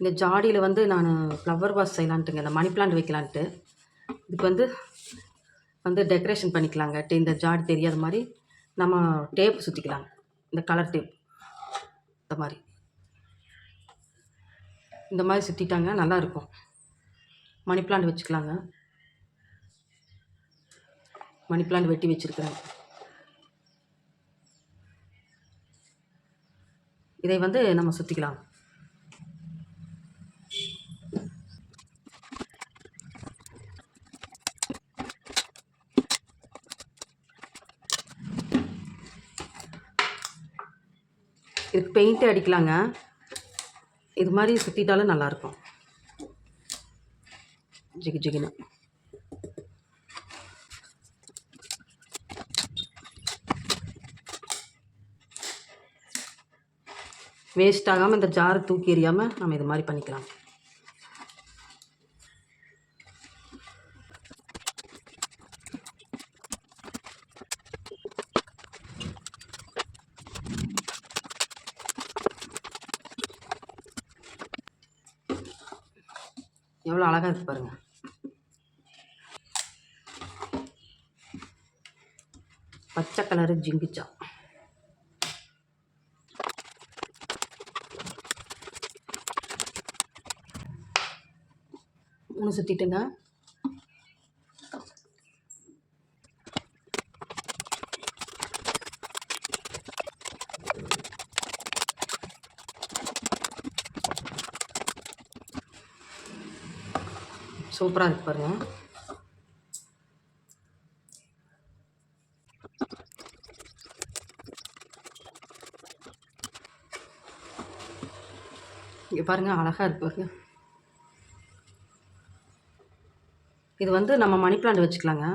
இந்த ஜாடியில் வந்து நான் ஃப்ளவர் வாஸ் செய்யலான்ட்டுங்க. இந்த மணி பிளான்ட் வைக்கலான்ட்டு. இதுக்கு வந்து வந்து டெக்கரேஷன் பண்ணிக்கலாங்க. இந்த ஜாடி தெரியாத மாதிரி நம்ம டேப் சுற்றிக்கலாம் இந்த கலர் டேப் இந்த மாதிரி. இந்த மாதிரி சுற்றிட்டாங்க நல்லா இருக்கும். மணி பிளான்ட் வச்சுக்கலாங்க. மணி பிளான்ட் வெட்டி வச்சுருக்கிறேன். இதை வந்து நம்ம சுற்றிக்கலாம் இதுக்கு பெயிண்ட்டு அடிக்கலாங்க. இது மாதிரி சுற்றிட்டாலும் நல்லாயிருக்கும். ஜிகு ஜிகுன்னு. வேஸ்ட் ஆகாமல் இந்த ஜாரை தூக்கி எறியாமல் நம்ம இது மாதிரி பண்ணிக்கலாம். எவ்வளோ அழகாக இருக்கு பாருங்கள் பச்சை கலரு ஜிங்கிச்சா மூணு சுற்றிட்டுங்க சூப்பராக இருக்கு பாருங்க. இங்கே பாருங்க அழகாக இருக்கு பாருங்க. இது வந்து நம்ம மணி பிளான்ட் வச்சுக்கலாங்க.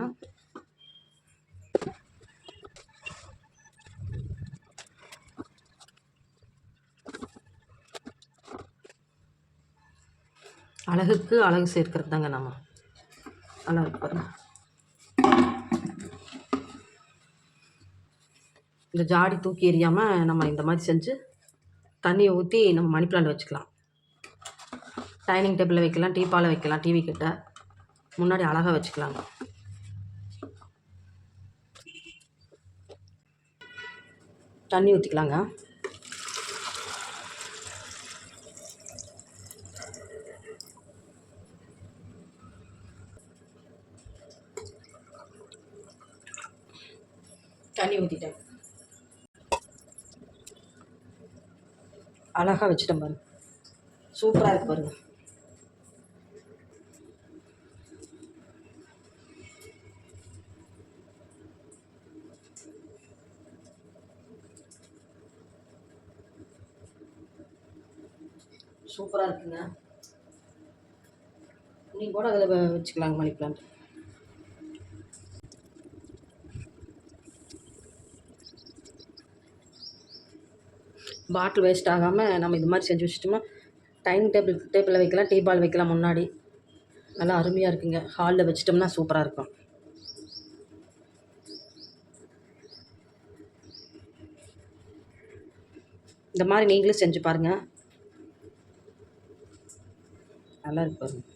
அழகுக்கு அழகு சேர்க்கறது தாங்க நம்ம. நல்லா பாருங்க. இந்த ஜாடி தூக்கி எறியாமல் நம்ம இந்த மாதிரி செஞ்சு தண்ணியை ஊற்றி நம்ம மணி பிளான்ட் வச்சுக்கலாம். டைனிங் டேபிளில் வைக்கலாம் டீப்பால் வைக்கலாம் டிவி கிட்ட. முன்னாடி அழகாக வச்சுக்கலாங்க. தண்ணி ஊற்றிக்கலாங்க தண்ணி ஊற்றிட்டேன் அழகாக வச்சுட்டேன் பாருங்க சூப்பராக இருக்கு பாருங்க. சூப்பராக இருக்குங்க. நீங்கள் கூட அதில் வச்சுக்கலாங்க மணி பிளான்ட் பாட்டில் வேஸ்ட் ஆகாமல் நம்ம இது மாதிரி செஞ்சு வச்சுட்டோம்னா டைனிங் டேபிள் டேபிளில் வைக்கலாம் டீ பால் வைக்கலாம் முன்னாடி. நல்லா அருமையாக இருக்குங்க. ஹாலில் வச்சிட்டோம்னா சூப்பராக இருக்கும். இந்த மாதிரி நீங்களும் செஞ்சு பாருங்கள் நல்லா இருக்கு பாருங்கள்